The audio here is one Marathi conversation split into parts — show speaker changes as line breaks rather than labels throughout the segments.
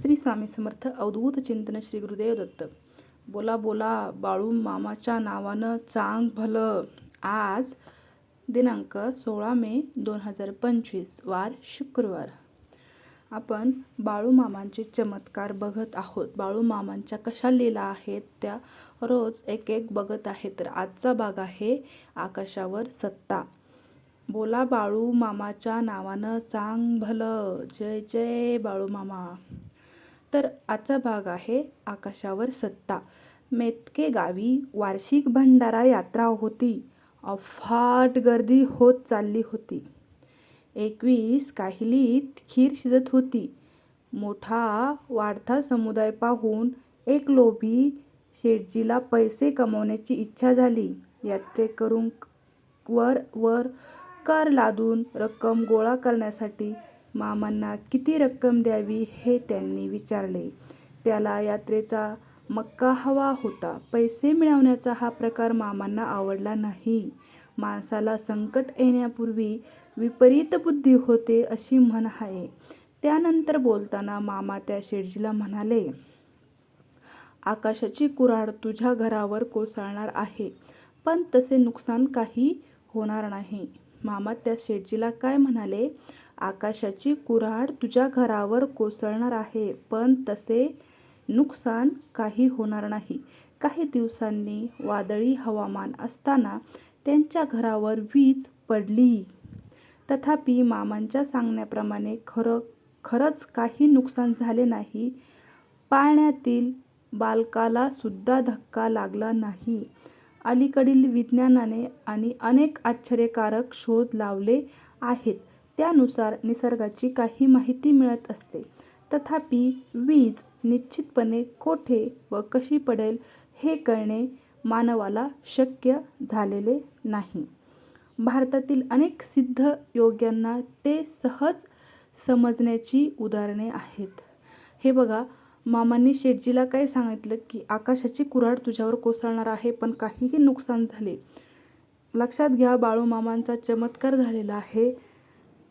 श्री स्वामी समर्थ अवधूत चिंतन श्री गुरुदेव दत्त. बोला बोला बाळू मामाच्या नावानं चांग भलं. आज दिनांक सोळा मे दोन हजार पंचवीस वार शुक्रवार. आपण बाळू मामांचे चमत्कार बघत आहोत. बाळू मामांच्या कशा लीला आहेत त्या रोज एक एक बघत आहे. तर आजचा भाग आहे आकाशावर सत्ता. बोला बाळू मामाच्या नावानं चांग भलं. जय जय बाळू मामा. तर आजचा भाग आहे आकाशावर सत्ता. मेतके गावी वार्षिक भंडारा यात्रा होती. अफाट गर्दी होत चालली होती. एकवीस काहिलीत खीर शिजत होती. मोठा वाढता समुदाय पाहून एक लोभी शेटजीला पैसे कमवण्याची इच्छा झाली. यात्रेकरूंवर वर कर लादून रक्कम गोळा करण्यासाठी मामांना किती रक्कम द्यावी हे त्यांनी विचारले. त्याला यात्रेचा मक्का हवा होता. पैसे मिळवण्याचा हा प्रकार मामांना आवडला नाही. माणसाला संकट येण्यापूर्वी विपरीत बुद्धी होते अशी म्हण आहे. त्यानंतर बोलताना मामा त्या शेठजीला म्हणाले आकाशाची कुऱ्हाड तुझ्या घरावर कोसळणार आहे पण तसे नुकसान काही होणार नाही. मामा त्या शेठजीला काय म्हणाले? आकाशाची कुऱ्हाड तुझ्या घरावर कोसळणार आहे पण तसे नुकसान काही होणार नाही. काही दिवसांनी वादळी हवामान असताना त्यांच्या घरावर वीज पडली. तथापि मामांच्या सांगण्याप्रमाणे खरं खरंच काही नुकसान झाले नाही. पाळण्यातील बालकाला सुद्धा धक्का लागला नाही. अलीकडील विज्ञानाने आणि अनेक आश्चर्यकारक शोध लावले आहेत. त्यानुसार निसर्गाची काही माहिती मिळत असते. तथापि वीज निश्चितपणे कोठे व कशी पडेल हे कळणे मानवाला शक्य झालेले नाही. भारतातील अनेक सिद्ध योग्यांना ते सहज समजण्याची उदाहरणे आहेत. हे बघा मामांनी शेटजीला काय सांगितलं की आकाशाची कुऱ्हाड तुझ्यावर कोसळणार आहे पण काहीही नुकसान झाले. लक्षात घ्या बाळूमामांचा चमत्कार झालेला आहे.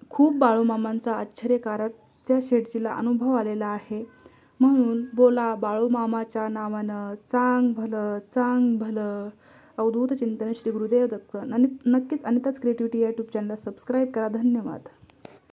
खूप बाळूमामांचा आश्चर्यकारक त्या शेटजीला अनुभव आलेला आहे. म्हणून बोला बाळूमामाच्या नावानं चांग भलं चांग भलं. अवधूत चिंतन श्री गुरुदेव दत्त. आणि नक्कीच अनिताच क्रिएटिव्हिटी या यूट्यूब चॅनलला सबस्क्राईब करा. धन्यवाद.